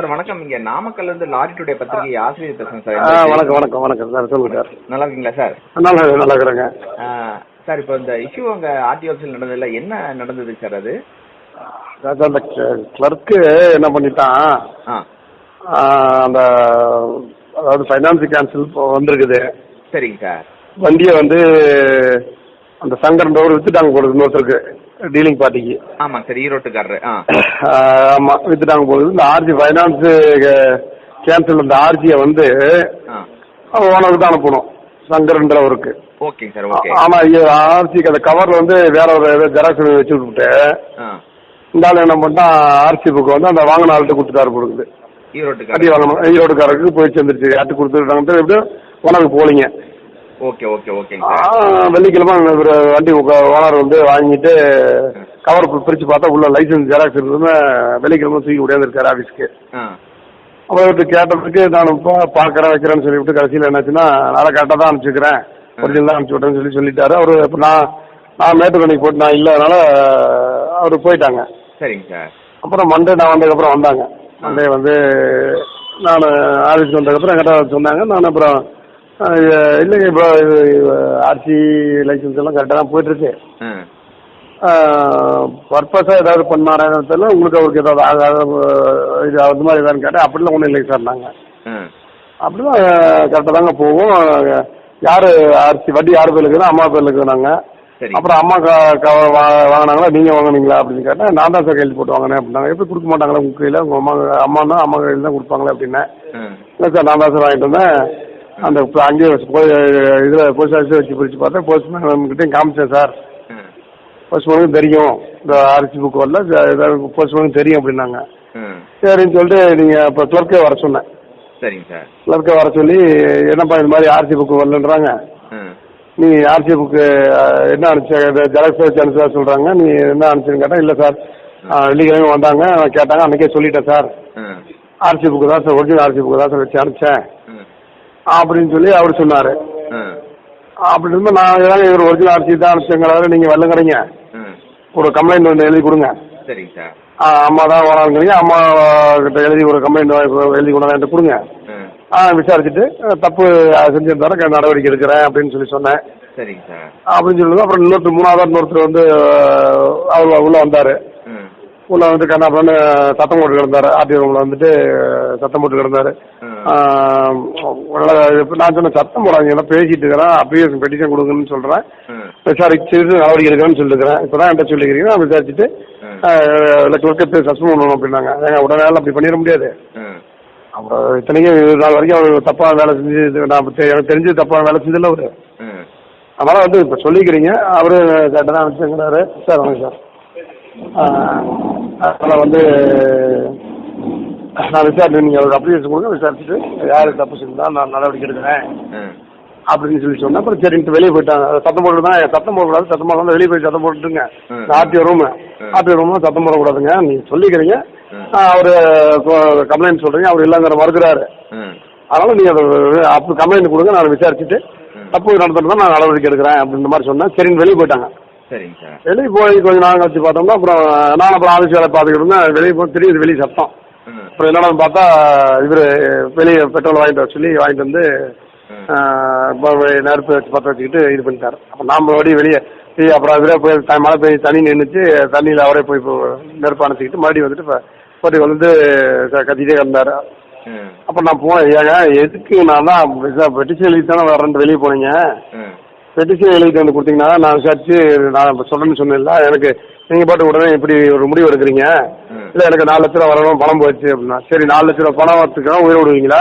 Sir வணக்கம். இங்க நாமக்கல்ல இருந்து லாரி டுடே பத்திரிகை ஆசிரியர் பேசுறேன் சார். வணக்கம் வணக்கம் வணக்கம் சார் சொல்லுங்க சார். நல்லா இருக்கீங்களா சார்? நல்லா நல்லா இருக்கிறேங்க. சார் இப்போ இந்த இஷ்யூ அங்க ஆர்டிஓ ஆஃபீஸில் நடந்ததுல என்ன நடந்தது சார் அது? அந்த கிளர்க்கு என்ன பண்ணிட்டான்? அந்த அதாவது ஃபைனான்ஸ் கேன்சல் வந்திருக்குது. சரிங்க சார். வண்டியை வந்து அந்த சங்கரன்றவர் வித்துட்டாங்க போடுது இன்னொருத்தருக்கு. டீலிங் பார்ட்டிக்கு. ஆமாங்க சார் ஈரோட்டுக்காரரு ஆ. ஆமாம் வித்துட்டாங்க போடுது இந்த ஆர்ஜி ஃபைனான்ஸ் கேன்சல் அந்த ஆர்ஜியை வந்து ஓனருக்கு தான் அனுப்பணும். சங்கரன்றவருக்கு ஓகேங்க சார் ஓகே. ஆனா ஆர்சிக்கு அந்த கவர் வந்து வேற ஒரு ஏதோ ஜெராக்ஸ் வச்சு விட்டுட்டு இந்த ஆள் என்ன பண்ணா ஆர்சி புக் வந்து அந்த வாங்கின ஆள்கிட்ட கொடுத்துட்டாரு கொடுக்குது அடி ஈரோட்டுக்காரர். வாங்கணும். ஈரோடுக்காரருக்கு போய் சேர்ந்துருச்சு. யார்ட்டு கொடுத்துட்டாங்க எப்படியும் உனக்கு போலிங்க ஓகே ஓகே ஓகேங்க சார். வெள்ளிக்கிழமை வண்டி ஓனர் வந்து வாங்கிட்டு கவர் பிரிச்சு பார்த்தா உள்ள லைசன்ஸ் ஜெராக்ஸ் இருந்ததுன்னு வெள்ளிக்கிழமை தூக்கி உடையாந்துருக்காரு ஆஃபீஸ்க்கு ஆ. அப்போ இவர்கிட்ட கேட்டதுக்கு நான் இப்போ பார்க்குறேன் வைக்கிறேன்னு சொல்லிவிட்டு கடைசியில் என்னாச்சுன்னா நான் கரெக்டாக தான் அனுப்பிச்சிக்கிறேன் ஒரிஜினல் தான் அனுப்பிச்சி விட்டேன்னு சொல்லி சொல்லிட்டாரு. அவர் இப்போ நான் நான் மேட்டுக்கணிக்கு போட்டு நான் இல்லை அதனால அவர் போயிட்டாங்க. சரிங்க சார். அப்புறம் மண்டே நான் வந்ததுக்கப்புறம் வந்தாங்க. மண்டே வந்து நான் ஆஃபீஸ்க்கு வந்ததுக்கப்புறம் என்கிட்ட சொன்னாங்க. நான் அப்புறம் இல்லைங்க இப்போ இது ஆர்சி லைசன்ஸ் எல்லாம் கரெக்டாக தான் போயிட்டுருக்கு. பர்பஸாக ஏதாவது பண்ணாரான்னு தெரியல உங்களுக்கு அவருக்கு ஏதாவது ஆகாத இது அது மாதிரி ஏதாவது கேட்டேன் அப்படிலாம் ஒன்றும் இல்லைங்க சார் நாங்கள் அப்படிலாம் கரெக்டாக தாங்க போவோம். யார் ஆர்சி வட்டி யார் பேர் இருக்குதோ அம்மா பேர் இருக்குதுனாங்க அப்புறம் அம்மா க க வா- வாங்கினாங்களா நீங்கள் வாங்குனீங்களா அப்படின்னு கேட்டேன் நான் தான் சார் கையில் போட்டு வாங்கினேன் அப்படின்னாங்க எப்படி கொடுக்க மாட்டாங்களா உங்கள் கையில்? உங்கள் அம்மா அம்மானா அம்மா கையில் தான் கொடுப்பாங்களே அப்படின்னேன் இல்லை சார் நான் தான் சார் வாங்கிட்டு வந்தேன். அந்த அங்கேயே இதில் போஸ்ட் ஆஃபீஸில் வச்சு பிரித்து பார்த்தேன் போஸ்ட்மேன் காமிச்சேன் சார். போஸ்ட்மேனுக்கு தெரியும். இந்த ஆர்சி புக் வரல. போஸ்ட்மேனுக்கு தெரியும் அப்படின்னாங்க. சரின்னு சொல்லிட்டு நீங்கள் இப்போ கிளர்க்கே வர சொன்னேன். சரிங்க சார். கிளர்க்கை வர சொல்லி என்னப்பா இந்த மாதிரி ஆர்சி புக் வரலன்றாங்க. நீ ஆர்சி புக்கு என்ன அனுப்பிச்ச ஜெராக்ஸ் வச்சு அனுப்பிச்சா சொல்கிறாங்க நீ என்ன அனுப்பிச்சுன்னு கேட்டேன் இல்லை சார். வெள்ளிக்கிழமை வந்தாங்க. கேட்டாங்க. அன்றைக்கே சொல்லிட்டேன் சார். ஆர்சி புக்கு தான் சார். ஒரிஜினல் ஆர்சி புக்கு தான் சார் வச்சு அனுப்பிச்சேன். அப்படின்னு சொல்லி அவர் சொன்னார். அப்படி இருந்தால் நான் இவர் ஒரிஜினல் ஆர்சி தான் அனுப்பிச்சங்கிறாரு நீங்கள் வெள்ளங்கிறீங்க ஒரு கம்ப்ளைண்ட் ஒன்று எழுதி கொடுங்க. சரிங்க சார். அம்மா தான் வராங்கிறீங்க. அம்மா கிட்ட எழுதி ஒரு கம்ப்ளைண்ட் எழுதி கொண்டாந்து கொடுங்க. ஆ. விசாரிச்சுட்டு தப்பு செஞ்சிருந்தாரு நடவடிக்கை எடுக்கிறேன் அப்படின்னு சொல்லி சொன்னேன். சரிங்க சார். அப்படின்னு சொல்லுங்க அப்புறம் இன்னொருத்தர் மூணாவது இன்னொருத்தர் வந்து அவர் உள்ள வந்தார். உள்ள வந்து கண்ணாப்பண்ணு சத்தம் போட்டு கிடந்தாரு ஆர்டிஓ ரூமில் வந்துட்டு சத்தம் போட்டு கிடந்தாரு நான் சொன்ன சத்தம் போடாதீங்க பேசிட்டு இருக்கிறேன் அப்ளிகேஷன் பெட்டிஷன் கொடுங்கன்னு சொல்கிறேன் ம் விசாரிச்சு நடவடிக்கை எடுக்கிறேன்னு சொல்லிருக்கிறேன். இப்போ தான் என்கிட்ட சொல்லிக்கிறீங்க. நான் விசாரிச்சுட்டு. கிளர்க்கத்தை சஸ்பெண்ட் பண்ணணும் அப்படின்னாங்க. ஏங்க உடனே அப்படி பண்ணிட முடியாது. அப்புறம் இத்தனைக்கும் இது நாள் வரைக்கும் அவர் தப்பாக வேலை செஞ்சு நான் எனக்கு தெரிஞ்சு தப்பாக வேலை செஞ்சதில்ல அவர். அதனால் வந்து இப்போ சொல்லிக்கிறீங்க. அவர் கரெக்டாக தான் அனுப்பிச்சுங்கிறாரு சார் வணக்கம் சார். அதனால் வந்து நான் விசாரிச்சு நீங்கள் ஒரு அப்ளிகேஷன் கொடுங்க விசாரிச்சுட்டு யார் தப்பு செஞ்சா நான் நடவடிக்கை எடுக்கிறேன். அப்படின்னு சொல்லி சொன்னேன் அப்புறம் சரின்ட்டு வெளியே போயிட்டாங்க. சத்தம் போட்டு தான் சத்தம் போடக்கூடாது சத்தம் போடலாம் வெளியே போய் சத்தம் போட்டுட்டுங்க. ம். RTO room. ஆர்டிஓ ரூம்ல சத்தம் போடக்கூடாதுங்க. நீங்கள் சொல்லிக்கிறீங்க. அவர் கம்ப்ளைண்ட் சொல்கிறீங்க அவர் இல்லைங்கிற மறுக்கிறாரு. அதனால் நீங்கள் அதை அப்போ கம்ப்ளைண்ட் கொடுங்க நான் விசாரிச்சுட்டு. தப்பு நடந்துட்டு தான் நான் நடவடிக்கை எடுக்கிறேன் அப்படின்ற மாதிரி சொன்னேன் சரின்னு வெளியே போயிட்டாங்க. சரிங்க சார். வெளியே போய் கொஞ்சம் நாள் கழிச்சு பார்த்தோம்னா அப்புறம் நான் அப்புறம் ஆஃபீஸ் வேலை பார்த்துக்கிட்டு இருந்தேன் வெளியே போய் தெரியுது வெளியே சத்தம். அப்புறம் என்னடா பார்த்தா இவர் வெளியே பெட்ரோல் வாங்கிட்டு வர சொல்லி வாங்கிட்டு வந்து நெருப்பு வச்சு பற்ற வச்சுக்கிட்டு இது பண்ணிட்டாரு. அப்போ நாம் மறுபடியும் வெளியே போய் அப்புறம் அதிலே போய் மழை பெய்ஞ்சு தண்ணி நின்றுச்சு தண்ணியில் அவரே போய் நெருப்பு அணைச்சிக்கிட்டு மறுபடியும் வந்துட்டு இப்போ போட்டி வந்து க- கத்திட்டே கிடந்தாரு அப்போ நான் போனேன் ஏங்க எதுக்கு நான் தான் பெட்டிஷன் எழுதி தானே வரேன்ட்டு வெளியே போனீங்க. பெட்டிஷன் எழுதிட்டு வந்து கொடுத்தீங்கன்னா நான் விசாரிச்சு நான் இப்போ சொல்கிறேன்னு சொன்னேன்ல எனக்கு நீங்கள் பாட்டு உடனே இப்படி ஒரு முடிவு எடுக்கிறீங்க. இல்லை எனக்கு நாலு லட்ச ரூபா வரணும் பணம் போச்சு அப்படின்னா சரி நாலு லட்ச ரூபா பணம் வரத்துக்கு உயிரை விடுவீங்களா?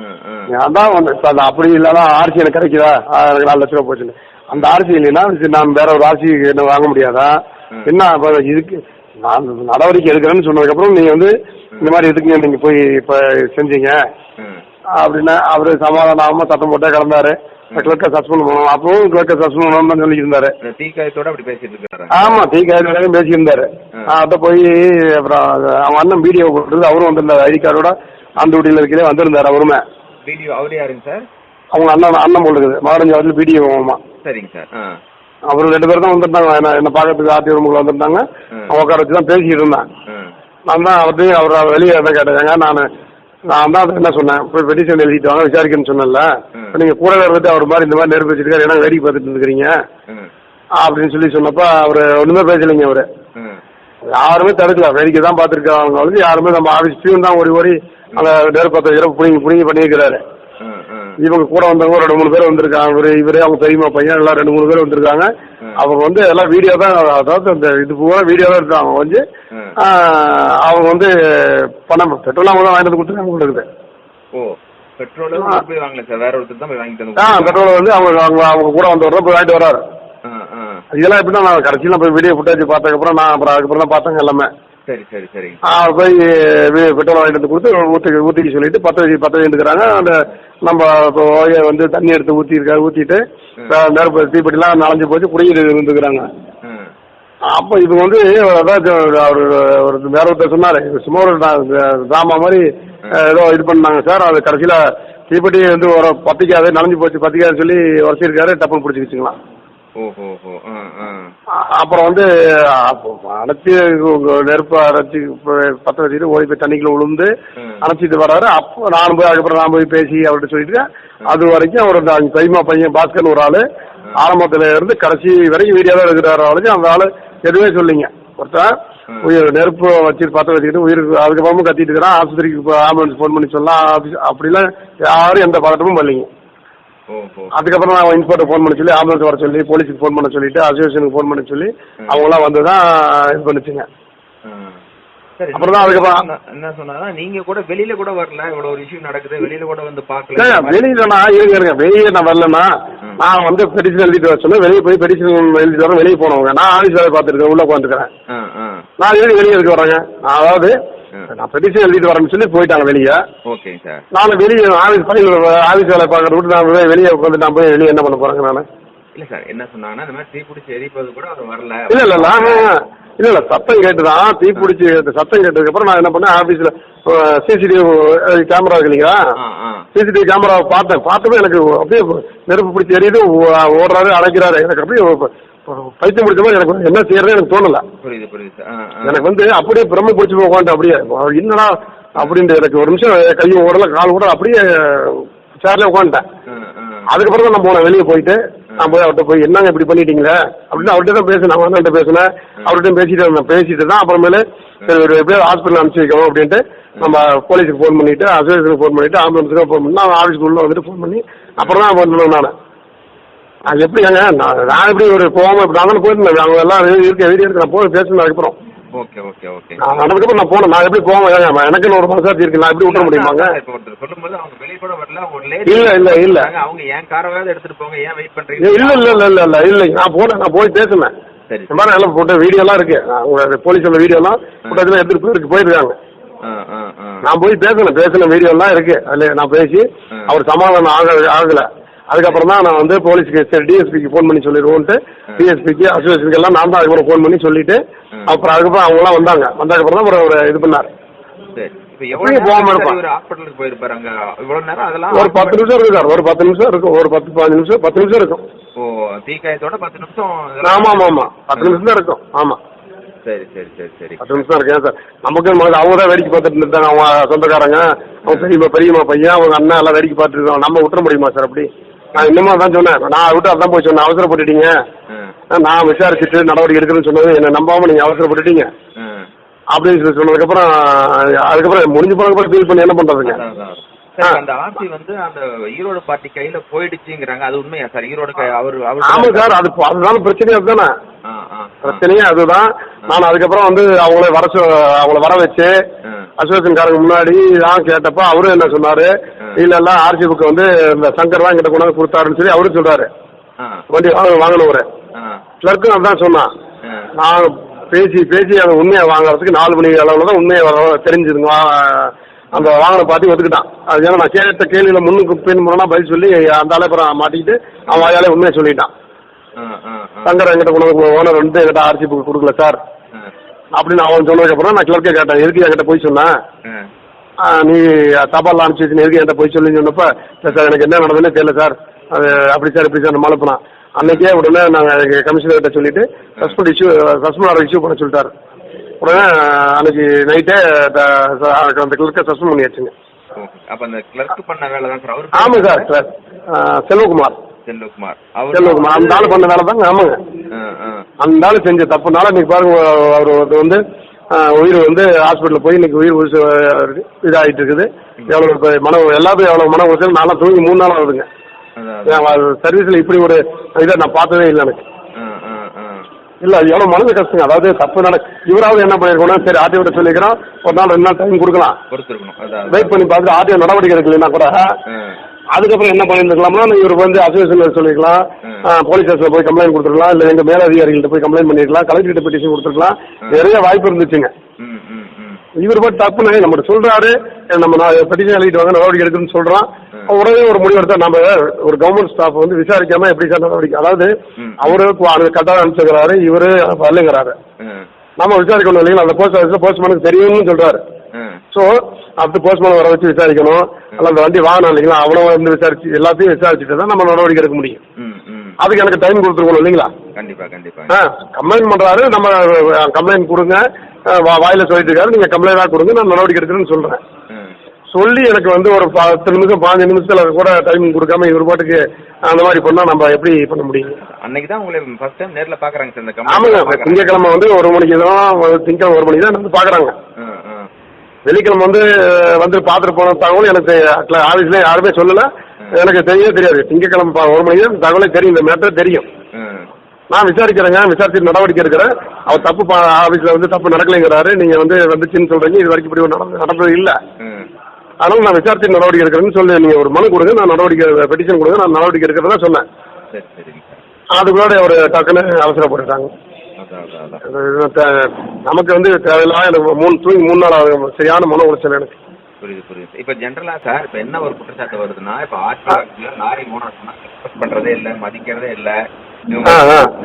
ம் ம். நான் தான் வந்து அது அப்படி இல்லைன்னா ஆர்சி எனக்கு கிடைக்குதா? எனக்கு நாலு லட்ச ரூபா போச்சுன்னு. அந்த ஆர்சி இல்லைன்னா நான் வேற ஒரு ஆர்சி என்ன வாங்க முடியாதா. என்ன இதுக்கு நான் நடவடிக்கை எடுக்கிறேன்னு சொன்னதுக்கப்புறம் நீங்கள் வந்து இந்த மாதிரி எதுக்குங்க நீங்கள் போய் இப்போ செஞ்சீங்க? அப்படின்னா அவர் சமாதானமாக சத்தம் போட்டே கிடந்தாரு கிளர்க்கை சஸ்பெண்ட் பண்ணணும் அப்பவும் கிளர்க்கை சஸ்பெண்ட் இருந்தாரு இந்த தீக்காயத்தோட அப்படி பேசிட்டு இருக்காரு? ஆமா டீ காய்ச்சலும் பேசியிருந்தாரு. அத போய் அப்புறம் அவன் அண்ணன் வீடியோ போட்டு அவரும் வந்திருந்தாரு. ஐடி கார்டோட அந்த வீட்டில் இருக்கலே வந்திருந்தாரு அவருமே. வீடியோ அவர் யாருங்க சார்? அவங்க அண்ணன் அண்ணன் போட்டுருக்குது மகாரஞ்சாவத்தில் வீடியோ ஆமா. சரிங்க சார் அவர் ரெண்டு பேரும் தான் வந்திருந்தாங்க. என்ன என்ன பார்க்கறதுக்கு ஆர்டி ரூமுக்குள்ள வந்திருந்தாங்க. அவன் உட்கார வச்சு தான் பேசிக்கிட்டு இருந்தான் நான் தான் அவர்கிட்ட அவர் வெளியே தான் கேட்டேங்க நான் நான் தான் என்ன சொன்னேன். போய் பெட்டிஷன் எழுதிட்டு வாங்க விசாரிக்கணும்னு. இப்போ நீங்கள் கூட இருந்துட்டு அவர் மாதிரி இந்த மாதிரி நெருப்பு வச்சிருக்காரு ஏன்னா வேடிக்கை பார்த்துட்டு இருக்கிறீங்க. அப்படின்னு சொல்லி சொன்னப்போ அவர் ஒன்றுமே பேசலைங்க அவர். யாருமே தடுக்கல. வேடிக்கை தான் பார்த்துருக்காங்க. வந்து யாருமே நம்ம ஆஃபீஸ் பியூன் தான் ஓடி ஓடி அந்த நெருப்பத்தை இரவு புடிங்கி புடிங்கி பண்ணியிருக்கிறாரு. இவங்க கூட வந்தவங்க ரெண்டு மூணு பேர் வந்திருக்காங்க. இவரு இவரு அவங்க பெரியம்மா பையன் எல்லாம் ரெண்டு மூணு பேர் வந்திருக்காங்க. அவங்க வந்து எல்லாம் வீடியோ தான் அதாவது அந்த இது பூரா வீடியோ தான் இருக்காங்க அவங்க வந்து அவங்க வந்து பணம் பெட்ரோல் அவங்க தான் வாங்கிட்டு கொடுத்துருக்காங்க உங்களுக்கு ஓ பெட்ரோல். போய் வாங்கல சார். வேற ஒருத்தர் தான் போய் வாங்கிட்டு வந்து ஆ. பெட்ரோல் வந்து அவங்க அவங்க அவங்க கூட வந்தவர் போய் வாங்கிட்டு வராரு. இதெல்லாம் எப்படின்னா நான் கடைசியில் போய் வீடியோ ஃபுட்டேஜ் பார்த்ததுக்கப்புறம் நான் அப்புறம் அதுக்கப்புறம் தான் பார்த்தேங்க எல்லாமே. சரி சரி சரி போய் வி- பெட்ரோல் வாங்கிட்டு வந்து கொடுத்து ஊற்றி ஊற்றிக்க சொல்லிட்டு பத்த வச்சு பத்த வச்சுருக்கிறாங்க அந்த நம்ம ஓய வந்து தண்ணி எடுத்து ஊற்றிருக்காரு ஊற்றிட்டு நெருப்பு தீப்பெட்டிலாம் நனைஞ்சு போச்சு குடிக்கிட்டு இருந்துக்கிறாங்க. அப்போ இது வந்து அவர் ஒரு வேற ஒருத்தர் சொன்னார் சும்மா ஒரு ட்ராமா மாதிரி ஏதோ இது பண்ணாங்க சார். அது கடைசியில் தீப்பெட்டி வந்து ஒரு பத்திக்காது நனைஞ்சு போச்சு பத்திக்காதுன்னு சொல்லி உரசிருக்காரு டப்புன்னு அ- அப்புறம் வந்து அணைச்சி நெருப்பு அரைச்சி பற்ற வச்சுட்டு ஓடி போய் தண்ணிக்குள்ள விழுந்து. அணைச்சிட்டு வர்றாரு. அப்போ நானும் போய் அதுக்கப்புறம் நான் போய் பேசி அவர்கிட்ட சொல்லிட்டு அது வரைக்கும் அவர் பெரியம்மா பையன் பாஸ்கர்னு ஒரு ஆள். ஆரம்பத்துல இருந்து கடைசி வரைக்கும் வீடியோ தான் எடுக்கிறாரு. அந்த ஆள் எதுவுமே சொல்லிங்க. ஒருத்தன். உயிர் நெருப்பு வச்சு பற்ற வச்சுக்கிட்டு உயிருக்கு அதுக்கப்புறமும் கத்திட்டு இருக்கிறான். ஆஸ்பத்திரிக்கு ஆம்புலன்ஸ் ஃபோன் பண்ணி சொல்லலாம் ஆஃபீஸ் அப்படிலாம் யாரும் எந்த பதட்டமும் பண்ணலைங்க அதுக்கப்புறம் நான் இன்ஸ்பெக்டர் ஃபோன் பண்ண சொல்லி ஆம்புலன்ஸ் வர சொல்லி போலீஸுக்கு ஃபோன் பண்ண சொல்லிட்டு அசோசியேஷனுக்கு ஃபோன் பண்ண சொல்லி. அவங்களாம் வந்து தான் இது பண்ணுச்சுங்க. அப்புறம் தான் அதுக்கப்புறம் என்ன- சொன்னாங்கன்னா நீங்க கூட வெளியில கூட வரல இவ்வளவு ஒரு இஷ்யூ நடக்குது வெளியில கூட வந்து பாக்கல ஏங்க, வெளியில நான் இருங்க இருங்க. வெளியே நான் வரலன்னா. நான் வந்து பெட்டிஷன் எழுதிட்டு வர சொன்னேன் வெளியே போய் எழுதிட்டு வர வெளியே போனவங்க. நான் ஆஃபீஸ் வேலை பார்த்துருக்கேன் உள்ள உட்காந்துக்கிறேன் நான் ஏன் வெளியே எதுக்கு வரேங்க நான் அதாவது. நான் பெட்டிஷன் எழுதிட்டு வரேன்னு சொல்லி போயிட்டாங்க வெளியே. ஓகேங்க சார் நான் வெளியே ஆஃபீஸ் பையன் ஆஃபீஸ் வேலை பார்க்கறத விட்டு நான் போய் வெளியே உட்காந்து நான் போய் வெளியே என்ன பண்ண போறேங்க நான்? இல்ல சார் என்ன சொன்னாங்கன்னா இந்த மாதிரி தீப்பிடிச்சு எரிப்பது கூட அவர் வரல. இல்ல இல்ல இல்ல. இல்ல இல்ல. சத்தம் கேட்டுதான். தீப்பிடிச்சு சத்தம் கேட்டதுக்கு அப்புறம் நான் என்ன பண்ணேன் ஆபீஸ்ல சிசிடிவி கேமரா இருக்கு இல்லைங்களா? சிசிடிவி கேமராவை பார்த்தேன். பார்த்தப்ப எனக்கு அப்படியே நெருப்பு பிடிச்சி எரியுது ஓடுறாரு அடைக்கிறாரு எனக்கு அப்படியே பைத்தியம் பிடிச்ச மாதிரி எனக்கு என்ன செய்யறது எனக்கு தோணல. புரியுது புரியுது. எனக்கு வந்து அப்படியே பிரம்ம பிடிச்சி உட்காந்து அப்படியே என்னடா அப்படின்ட்டு எனக்கு ஒரு நிமிஷம் கையும் ஓடல கால் ஓடல அப்படியே சேர்ல உட்காந்துட்டேன் அதுக்கப்புறம் தான் நான் போனேன் வெளியே போயிட்டு. நான் போய் அவர்கிட்ட போய் என்னங்க இப்படி பண்ணிட்டீங்களே? அப்படின்னு அவர்கிட்ட தான் பேசினேன் அவன் அண்ணன்ட்ட பேசினேன். அவர்கிட்ட பேசிட்டு இருந்தேன் பேசிட்டு தான் அப்புறமேலு சரி ஒரு எப்படியோ ஹாஸ்பிட்டல் அனுப்பிச்சு வைக்கணும் அப்படின்ட்டு நம்ம போலீஸுக்கு ஃபோன் பண்ணிட்டு அசோசியேஷனுக்கு ஃபோன் பண்ணிட்டு ஆம்புலன்ஸுக்கு ஃபோன் பண்ணி நான் ஆஃபீஸ்க்கு உள்ள வந்துட்டு ஃபோன் பண்ணி அப்புறம் தான் பண்ணணும் நான். அது எப்படிங்க நான் நான் எப்படி ஒரு போகாமல் இப்படி நான் தானே போயிருந்தேன் அவங்க எல்லாம் இருக்க வீடியோ இருக்கு நான் போய் பேசினேன் அதுக்கப்புறம். Okay okay okay. நான் போனேன். நான் எப்படி போவேன் எனக்குன்னு ஒரு மனசாட்சி இருக்கு. நான் எப்படி விட்டுற முடியுமாங்க? சொல்லும்போது அவங்க வெளிய கூட வரல. ஒரு இல்ல, இல்ல, இல்ல. அவங்க ஏன் காரவாவது எடுத்துட்டு போங்க ஏன் வெயிட் ஏய், பண்றீங்க? இல்ல இல்ல இல்ல இல்ல இல்ல இல்லை. நான் போனேன் நான் போய் பேசினேன். சரி மாதிரி எல்லாம் போட்ட வீடியோலாம் இருக்கு. அவங்க போலீஸோட வீடியோலாம் ஃபுட்டேஜ்லாம் எடுத்துட்டு போயிருக்கு போயிருக்காங்க. நான் போய் பேசினேன் பேசின வீடியோலாம் இருக்கு. அதில் நான் பேசி. அவர் சமாதானம் ஆக ஆகல. அதுக்கப்புறம் தான் நான் வந்து போலீஸ்க்கு சரி டிஎஸ்பிக்கு ஃபோன் பண்ணி சொல்லிடுவோன்ட்டு டிஎஸ்பிக்கு அசோசியேஷனுக்கு எல்லாம் நான் தான் அதுக்கப்புறம் ஃபோன் பண்ணி சொல்லிட்டு. அப்புறம் அதுக்கப்புறம் அவங்களாம் வந்தாங்க. வந்ததுக்கப்புறம் தான் அப்புறம் ஒரு இது பண்ணாரு. ஒரு பத்து நிமிஷம் இருக்கு சார் ஒரு பத்து நிமிஷம் இருக்கும். ஒரு பத்து பதினஞ்சு நிமிஷம் பத்து நிமிஷம் இருக்கும். தீக்காயத்தோட பத்து நிமிஷம் ஆமா ஆமா ஆமா. பத்து நிமிஷம் தான் இருக்கும். ஆமா. சரி சரி சரி சரி. பத்து நிமிஷம் தான் இருக்கேன் சார். நமக்கு அவங்க தான் வேடிக்கை பார்த்துட்டு இருந்தாங்க அவங்க சொந்தக்காரங்க. அவங்க பெரியம்மா பெரியம்மா பையன் அவங்க அண்ணன் எல்லாம் வேடிக்கை பார்த்துட்டு இருக்காங்க. நம்ம விட்டுற முடியுமா சார் அப்படி? நான் இன்னுமா தான் சொன்னேன். நான் விட்டு அதான் போய் சொன்னேன். அவசரப்பட்டுட்டீங்க. நான் விசாரிச்சுட்டு நடவடிக்கை எடுக்கிறேன்னு சொன்னது என்ன நம்பாம நீங்க அவசரப்பட்டுட்டீங்க. அப்படின்னு சொல்லி சொன்னதுக்கப்புறம் அதுக்கப்புறம் முடிஞ்சு போனதுக்கப்புறம் ஃபீல் பண்ணி என்ன பண்றதுங்க? அதான், அதான். அந்த ஆட்சி வந்து அந்த ஈரோடு பார்ட்டி கையில போயிடுச்சுங்கிறாங்க. அது உண்மையா சார்? ஈரோடு அவர் அவர் ஆமா சார். அது அதுதான பிரச்சனையே அதுதானே. பிரச்சனையே அதுதான். நான் அதுக்கப்புறம் வந்து அவங்கள வர அவங்கள வர வச்சு ஆ. அசோசியேஷன்காரங்க முன்னாடி நான் கேட்டப்ப அவரும் என்ன சொன்னாரு. இல்ல இல்ல ஆர்சி புக் வந்து இந்த சங்கர் தான் கிட்ட கொண்டாந்து கொடுத்தாருன்னு சொல்லி அவரும் சொல்றாரு. வண்டி வாங்க வாங்கினவரு கிளர்க்கும் அதான் சொன்னான். நான் பேசி பேசி அந்த உண்மையை வாங்குறதுக்கு நாலு மணி அளவில் தான் உண்மையை வர தெரிஞ்சுதுங்க அந்த வாங்கின பார்ட்டி ஒத்துக்கிட்டான். அது ஏன்னா நான் கேட்ட கேள்வியில முன்னுக்கு பின் முரணா பதில் சொல்லி அந்த ஆளே அப்புறம் மாட்டிக்கிட்டு அவன் வாயாலே உண்மையை சொல்லிட்டான். சங்கர் என்கிட்ட கொண்டு ஓனர் வந்து என்கிட்ட ஆர்சி புக் கொடுக்கல சார். அப்படின்னு அவன் சொன்னதுக்கப்புறம் நான் கிளர்க்கே கேட்டேன். எதுக்கு என்கிட்ட போய் சொன்னேன் நீ தபால் அனுப்பிச்சு எதுக்கு என்கிட்ட போய் சொல்லி சொன்னப்ப "இல்ல சார் எனக்கு என்ன நடந்ததுன்னு தெரியல சார். அது அப்படி சார் இப்படி சார் மலப்புனா அன்னைக்கே உடனே நாங்கள் கமிஷனர் கிட்ட சொல்லிட்டு suspend issue suspend order issue பண்ண சொல்லிட்டாரு. உடனே அன்னைக்கு நைட்டே அந்த கிளர்க்கை சஸ்பெண்ட் பண்ணியாச்சுங்க. அப்ப அந்த கிளர்க் பண்ண வேலை தான் சார். அவரு ஆமாம் சார். சார் செல்வகுமார். செல்வகுமார். அவர் செல்வகுமார் அந்த ஆள் பண்ண வேலை தாங்க ஆமாங்க. அந்த ஆள் செஞ்ச தப்புனால இன்னைக்கு பாருங்க அவர் வந்து உயிர் வந்து ஹாஸ்பிட்டலில் போய் இன்னைக்கு உயிர் உயிர் இதாகிட்டு இருக்குது. எவ்வளோ இப்போ மன எல்லாத்தையும் எவ்வளோ மன உளைச்சல்? நாளாக தூங்கி மூணு நாள் ஆகுதுங்க. சர்வீஸில் இப்படி ஒரு இதை நான் பார்த்ததே இல்லை எனக்கு. இல்ல எவ்வளவு மனது கஷ்டங்க. அதாவது தப்பு நட இவராவது என்ன பண்ணிருக்கணும் சரி ஆர்டிஓ விட சொல்லிக்கிறோம். ஒரு நாள் ரெண்டு நாள் டைம் கொடுக்கலாம். வெயிட் பண்ணி பார்த்துட்டு ஆர்டிஓ நடவடிக்கை எடுக்கலைன்னா கூட. அதுக்கப்புறம் என்ன பண்ணிருக்கலாம்னா இவருக்கு வந்து அசோசியேஷன் சொல்லிக்கலாம். போலீஸ் ஸ்டேஷன்ல போய் கம்ப்ளைண்ட் கொடுத்துருக்கலாம் இல்ல எங்க மேலதிகாரிகள்ட்ட போய் கம்ப்ளைண்ட் பண்ணிருக்கலாம் கலெக்டர் பெட்டிஷன் கொடுத்துருக்கலாம். நிறைய வாய்ப்பு இருந்துச்சுங்க. இவர் மட்டும் தப்புன்னு நம்ம சொல்றாரு நம்ம பெட்டிஷன் எழுதிட்டு வாங்க நடவடிக்கை எடுக்கணும்னு சொல்றோம் ம். உடனே ஒரு முடிவு எடுத்தா நம்ம ஒரு கவர்மெண்ட் ஸ்டாஃப் வந்து விசாரிக்காம எப்படி சார் நடவடிக்கை அதாவது. அவரு கட்டாயம் அனுப்பிச்சுக்கிறாரு இவரு வரலைங்கிறாரு நம்ம விசாரிக்கணும் இல்லைங்களா அந்த போஸ்ட் ஆஃபீஸில் போஸ்ட்மேனுக்கு தெரியும்னு சொல்றாரு. ஸோ அப்படி போஸ்ட்மேன் வர வச்சு விசாரிக்கணும். அல்ல அந்த வண்டி வாகனம் இல்லைங்களா அவனும் வந்து விசாரிச்சு எல்லாத்தையும் விசாரிச்சுட்டு தான் நம்ம நடவடிக்கை எடுக்க முடியும். அதுக்கு எனக்கு டைம் கொடுத்துருக்கணும் இல்லைங்களா? கண்டிப்பா கண்டிப்பா. ஆ கம்ப்ளைண்ட் பண்றாரு. நம்ம கம்ப்ளைண்ட் கொடுங்க. வாயில சொல்லிட்டு இருக்காரு. நீங்க கம்ப்ளைண்டாக கொடுங்க. நான் நடவடிக்கை எடுக்கிறேன்னு சொல்றேன். சொல்லி எனக்கு வந்து ஒரு பத்து நிமிஷம் பாஞ்சு நிமிஷத்துல கூட டைம் கொடுக்காம இவர் பாட்டுக்கு அந்த மாதிரி பண்ணா நம்ம எப்படி பண்ண முடியும்? அன்னைக்கு தான் உங்களை ஃபர்ஸ்ட் டைம் நேர்ல பாக்குறாங்க சார் இந்த ஆமாங்க. திங்கக்கிழமை வந்து ஒரு மணிக்கு தான் திங்கக்கிழமை ஒரு மணிக்கு தான் வந்து பாக்குறாங்க. வெள்ளிக்கிழமை வந்து வந்து பார்த்துட்டு போன தகவல் எனக்கு ஆஃபீஸ்ல யாருமே சொல்லல. எனக்கு தெரியவே தெரியாது. திங்கக்கிழமை ஒரு மணிக்கு தகவலே தெரியும். இந்த மேட்டர் தெரியும். நான் விசாரிக்கிறேங்க. விசாரிச்சு நடவடிக்கை எடுக்கிறேன். அவர் தப்பு பா- ஆஃபீஸ்ல வந்து தப்பு நடக்கலைங்கிறாரு. நீங்க வந்து வந்துச்சுன்னு சொல்றீங்க. இது வரைக்கும் இப்படி நடந்து நடந்தது இல்ல. அதனால நான் விசாரிச்சு நடவடிக்கை எடுக்கிறேன்னு சொல்லி நீங்க ஒரு மனு கொடுங்க. நான் நடவடிக்கை பெட்டிஷன் கொடுங்க. நான் நடவடிக்கை எடுக்கிறதா சொன்னேன். அதுக்குள்ளாடி அவர் டக்குன்னு அவசரப்பட்டுட்டாங்க. நமக்கு வந்து தேவையில்லாம எனக்கு மூணு தூங்கி மூணு நாள் ஆகுது சரியான மன உளைச்சல் எனக்கு. புரியுது புரியுது. இப்ப ஜென்ரலா சார் இப்ப என்ன ஒரு குற்றச்சாட்டு வருதுன்னா இப்ப ஆட்சி லாரி ஓனர் பண்றதே இல்ல மதிக்கிறதே இல்ல.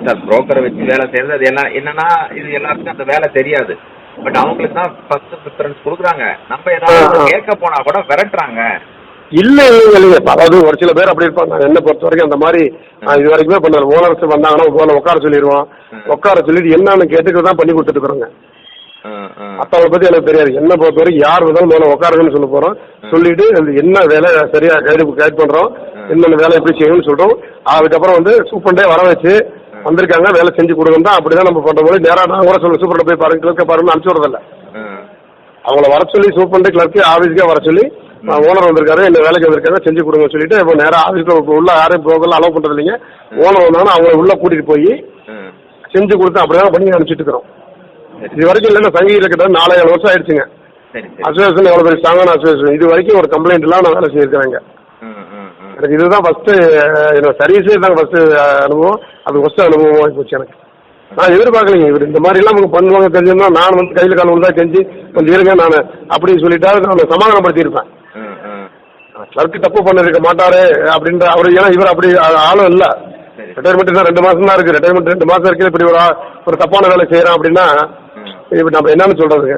சார் புரோக்கரை வச்சு வேலை செய்யறது அது எல்லாம் என்னன்னா இது எல்லாருக்கும் அந்த வேலை தெரியாது. பட் அவங்களுக்கு தான் ஃபர்ஸ்ட் ப்ரிஃபரன்ஸ் கொடுக்குறாங்க. நம்ம ஏதாவது. கேட்க போனா கூட விரட்டுறாங்க. இல்ல இல்லைங்க அதாவது ஒரு சில பேர் அப்படி இருப்பாங்க. என்ன பொறுத்த வரைக்கும் அந்த மாதிரி இது வரைக்குமே பண்ணல. ஓனர்ஸ் வந்தாங்கன்னா போல உட்கார சொல்லிடுவோம். உட்கார சொல்லிட்டு என்னன்னு கேட்டுக்கிட்டு தான் பண்ணி கொடுத்துட்டு இருக்கிறோங்க. மற்றவங்களை பத்தி எனக்கு தெரியாது. என்ன பொறுத்த வரைக்கும் யார் வந்தாலும் முதல்ல உட்காருங்கன்னு சொல்ல போறோம். சொல்லிட்டு என்ன வேலை சரியா கைடு கைட் பண்றோம். என்னென்ன வேலை எப்படி செய்யணும்னு சொல்றோம். அதுக்கப்புறம் வந்து சூப்பரண்டே வர வச்சு வந்திருக்காங்க. வேலை செஞ்சு கொடுங்க தான் அப்படிதான் நம்ம பண்ற போது நேரா நான் கூட சொல்ல சூப்பரண்டை போய் பாருங்க கிளர்க்க பாருங்க அனுப்பிச்சு விடுறதில்ல. அவங்கள வர சொல்லி சூப்பரண்டே கிளர்க்கு ஆஃபீஸ்க்கே வர சொல்லி ஓனர் வந்திருக்காரு இந்த வேலைக்கு வந்திருக்காங்க செஞ்சு கொடுங்க சொல்லிட்டு இப்போ நேரா ஆஃபீஸ்க்கு உள்ள யாரையும் போகல அலோவ் பண்றது இல்லைங்க. ஓனர் வந்தாங்கன்னா அவங்கள உள்ள கூட்டிட்டு போய். செஞ்சு கொடுத்து அப்படிதான் பண்ணி அனுப்பிச்சிட்டு இருக்கிறோம். இது வரைக்கும் இல்லைன்னா சங்கீத கிட்ட நாலு ஏழு வருஷம் ஆயிடுச்சுங்க. அசோசியேஷன் எவ்வளோ பெரிய ஸ்ட்ராங்கான அசோசியேஷன் இது வரைக்கும் ஒரு கம்ப்ளைண்ட் எல்லாம் நான் வேலை ம். எனக்கு இதுதான் ஃபஸ்ட்டு என்னோட சர்வீஸே தான் ஃபஸ்ட்டு அனுபவம். அது ஃபஸ்ட்டு அனுபவமாக போச்சு எனக்கு. நான் எதிர்பார்க்கலைங்க. இவர் இந்த மாதிரி எல்லாம் அவங்க பண்ணுவாங்க தெரிஞ்சிருந்தா நான் வந்து கையில் கால் விழுந்தா கெஞ்சி கொஞ்சம் இருங்க நான் அப்படின்னு சொல்லிட்டா நான் சமாதானப்படுத்தியிருப்பேன். கிளர்க்கு தப்பு பண்ணிருக்க மாட்டாரு அப்படின்ற அவர் ஏன்னா இவர் அப்படி ஆளும் இல்லை. ரிட்டையர்மெண்ட் தான் ரெண்டு மாசம் தான் இருக்கு. ரிட்டையர்மெண்ட் ரெண்டு மாசம் இருக்கு இப்படி ஒரு ஒரு தப்பான வேலை செய்யறான் அப்படின்னா. இப்ப நம்ம என்னன்னு சொல்றதுங்க?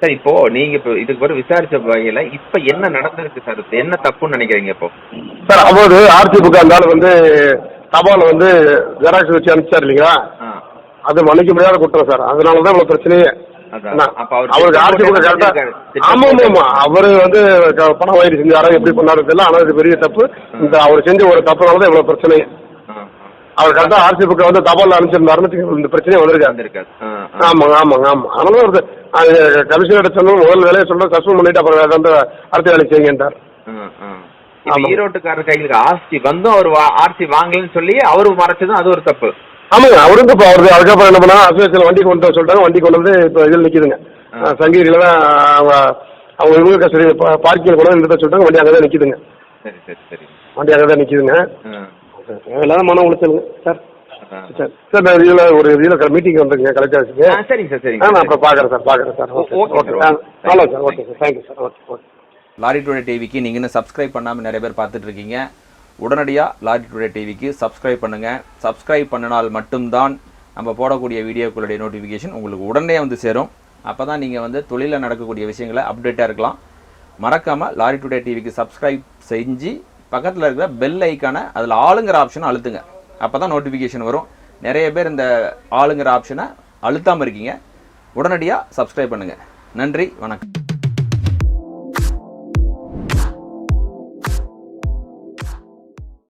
சரி இப்போ நீங்க இப்போ இதுக்கு பிறகு விசாரிச்ச வகையில இப்ப என்ன நடந்திருக்கு சார்? என்ன தப்புன்னு நினைக்கிறீங்க இப்போ? சார் அதாவது ஆர்சி புக் அந்த ஆள் வந்து தபால் வந்து ஜெராக்ஸ் வச்சு அனுப்பிச்சார் இல்லைங்களா? அது மன்னிக்க முடியாத குற்றம் சார். அதனால தான் இவ்வளவு பிரச்சனையே. அவருக்கு கரெக்டா. திட்டம் ஆமா அவரு வந்து பணம் வாங்கி செஞ்சாரா எப்படி பண்ணாரு தெரியல. ஆனா இது பெரிய தப்பு. இந்த அவர் செஞ்ச ஒரு தப்புனால தான் இவ்வளவு ஆ. அவர் கரெக்டா ஆர்சி புக்கை வந்து தபால் அனுப்பிச்சிருந்தாருன்னு இந்த பிரச்சனையே வந்திருக்காரு. ஆமாங்க ஆமாங்க ஆமா. அதனால ஒரு கமிஷனர் சொன்ன முதல் வேலையை சொல்ல சஸ்பெண்ட் பண்ணிட்டு அப்புறம் வேற அந்த அடுத்த வேலை செய்யுங்கன்றார். ஈரோட்டுக்காரர் கையில ஆர்சி வந்தும் அவர் ஆர்சி வாங்கலன்னு சொல்லி அவரு மறைச்சதும் அது ஒரு தப்பு. ஆமாங்க அவருக்கு இப்போ அவருக்கு அதுக்கப்புறம் என்ன பண்ணா அசோசியேஷன் வண்டி கொண்டு வர சொல்லிட்டாங்க. வண்டி கொண்டு வந்து இப்போ இதில் நிற்கிதுங்க. சங்ககிரியில் தான் அவங்க அவங்க இவங்க கஸ்டடி பார்க்கிங் கொண்டு வந்து நிறுத்த சொல்லிட்டாங்க வண்டி அங்கே தான் நிற்கிதுங்க சரி சரி சரி. வண்டி அங்கே தான் நிற்கிதுங்க ஆ, எல்லாம் மன உளைச்சலுங்க சார். சார் சார் நான் இதில் ஒரு இதில் மீட்டிங் வந்துருங்க கலெக்டர் ஆஃபீஸுக்கு ஆ, சரிங்க சார் ஆ சரிங்க நான் இப்போ பார்க்குறேன் சார் பார்க்குறேன் சார். Okay okay. நல்லா sir okay. Sir thank you sir. Okay okay. Lorry today டிவிக்கு நீங்கள் இன்னும் சப்ஸ்கிரைப் பண்ணாமல் நிறைய பேர் பார்த்துட்டு இருக்கீங்க. உடனடியாக லாரி டுடே டிவிக்கு சப்ஸ்கிரைப் பண்ணுங்கள் சப்ஸ்கிரைப் பண்ணினால் மட்டும்தான் நம்ம போடக்கூடிய வீடியோக்களுடைய நோட்டிஃபிகேஷன் உங்களுக்கு உடனே வந்து சேரும். அப்போ தான் நீங்கள் வந்து தொழிலில் நடக்கக்கூடிய விஷயங்களை அப்டேட்டாக இருக்கலாம். மறக்காமல் லாரி டுடே டிவிக்கு சப்ஸ்கிரைப் செஞ்சு பக்கத்தில் இருக்கிற பெல் ஐக்கானை அதில் ஆளுங்கிற ஆப்ஷனை அழுத்துங்க. அப்போ தான் நோட்டிஃபிகேஷன் வரும். நிறைய பேர் இந்த ஆளுங்கிற ஆப்ஷனை அழுத்தாமல் இருக்கீங்க. உடனடியாக சப்ஸ்கிரைப் பண்ணுங்கள் நன்றி. வணக்கம்.